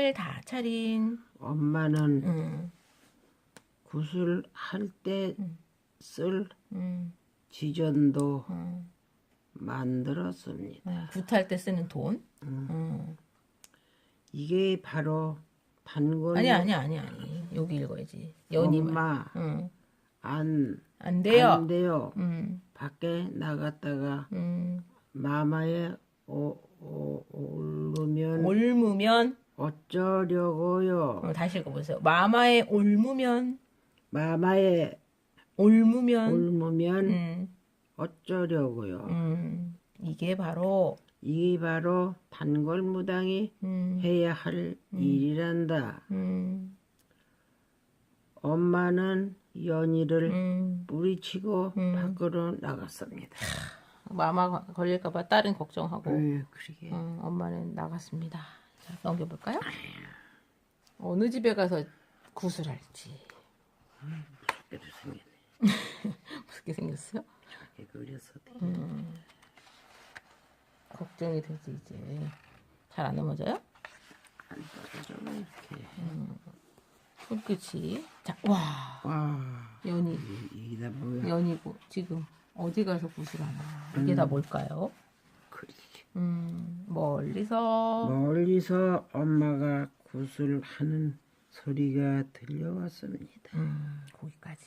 을다 차린 엄마는 음, 구슬 할 때쓸 음, 지전도 음. 만들었습니다. 음, 굿할 때 쓰는 돈. 음. 이게 바로 단골 아니 아니 아니 아니 여기 읽어야지. 말. 엄마 응. 안, 안 돼요. 안 돼요. 음, 밖에 나갔다가 음. 마마에 오, 오, 오르면 올무면 어쩌려고요. 어, 다시 읽어보세요. 마마에 올무면 마마에 올무면 옮으면 음, 어쩌려고요. 음. 이게 바로 이게 바로 단골무당이 음, 해야 할 일이란다. 음, 엄마는 연희를 음. 뿌리치고 밖으로 나갔습니다. 마마 걸릴까봐 딸은 걱정하고 왜 그러게? 음, 엄마는 나갔습니다. 자, 넘겨볼까요? 어느 집에 가서 구슬할지 그래 생겼네. 무섭게 생겼어요? 그려서 걱정이 되지 이제 잘 안 넘어져요? 안 떨어져 이렇게. 손끝이 자 와 와 연이 이- 이게 다 뭐야? 연이고 지금 어디 가서 구슬하나 이게 다 뭘까요? 그러게. 음 멀리서 멀리서 엄마가 구슬하는 소리가 들려왔습니다. 음 거기까지